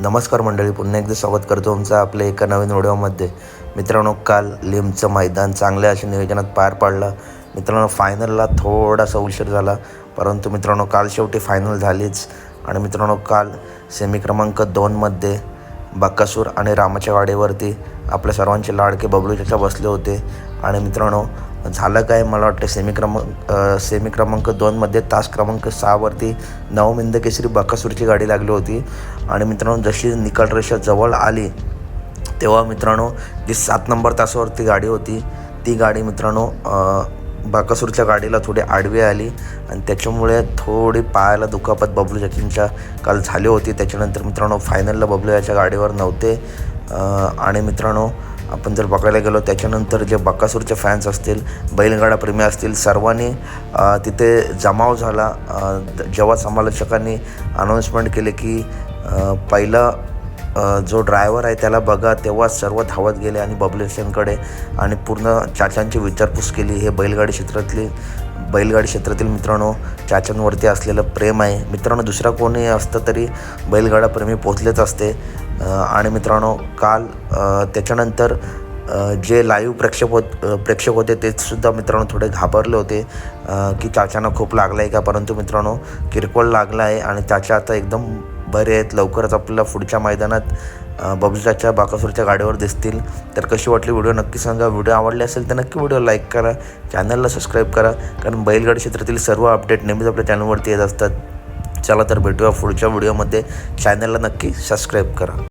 नमस्कार मंडळी पुन्हा एकदा स्वागत करतो तुमचं आपल्या एका नवीन व्हिडिओमध्ये. मित्रांनो काल लिमचं मैदान चांगल्या अशा नियोजनात पार पाडलं. मित्रांनो फायनलला थोडासा उशीर झाला परंतु मित्रांनो काल शेवटी फायनल झालीच. आणि मित्रांनो काल सेमी क्रमांक दोनमध्ये बक्कासूर आणि रामाच्या वाडेवरती आपल्या सर्वांचे लाडके बबलू चाचा बसले होते. आणि मित्रांनो झालं काय? मला वाटतं सेमी क्रमांक सेमी क्रमांक दोनमध्ये तास क्रमांक सहावरती नवमिंद केसरी बकासूरची गाडी लागली होती. आणि मित्रांनो जशी निकाल रेषा जवळ आली तेव्हा मित्रांनो जी सात नंबर तासावरती गाडी होती ती गाडी मित्रांनो अ, बाकासूरच्या गाडीला थोडी आडवी आली. आणि त्याच्यामुळे थोडी पायाला दुखापत बबलू जकींच्या काल झाली होती. त्याच्यानंतर मित्रांनो फायनलला बबलू याच्या गाडीवर नव्हते. आणि मित्रांनो आपण जर बघायला गेलो त्याच्यानंतर जे बक्कासूरचे फॅन्स असतील बैलगाडा प्रेमी असतील सर्वांनी तिथे जमाव झाला. जेव्हा समालोचकांनी अनाऊन्समेंट केले की पहिला जो ड्रायव्हर आहे त्याला बघा तेव्हा सर्व धावत गेले आणि बबलेशनकडे आणि पूर्ण चाचांची विचारपूस केली हे बैलगाडी क्षेत्रातली बैलगाडी क्षेत्रातील मित्रांनो चाचांवरती असलेलं प्रेम आहे. मित्रांनो दुसरा कोणी असतं तरी बैलगाडा प्रेमी पोचलेच असते आणि मित्रांनो काल त्याच्यानंतर जे लाईव्ह प्रेक्षक होत प्रेक्षक होते तेसुद्धा मित्रांनो थोडे घाबरले होते की चाचांना खूप लागलं आहे का? परंतु मित्रांनो किरकोळ लागला आहे आणि चाचा आता एकदम बरे आहेत. लवकरच आपल्याला पुढच्या मैदानात बबजाच्या बाकासूरच्या गाडीवर दिसतील. तर कशी वाटली व्हिडिओ नक्की सांगा. व्हिडिओ आवडले असेल तर नक्की व्हिडिओ लाईक करा. चॅनलला सबस्क्राईब करा. कारण बैलगाडी क्षेत्रातील सर्व अपडेट नेहमीच आपल्या चॅनलवरती येत असतात. चला तर भेटूया पुढच्या व्हिडिओमध्ये. चॅनलला नक्की सबस्क्राईब करा.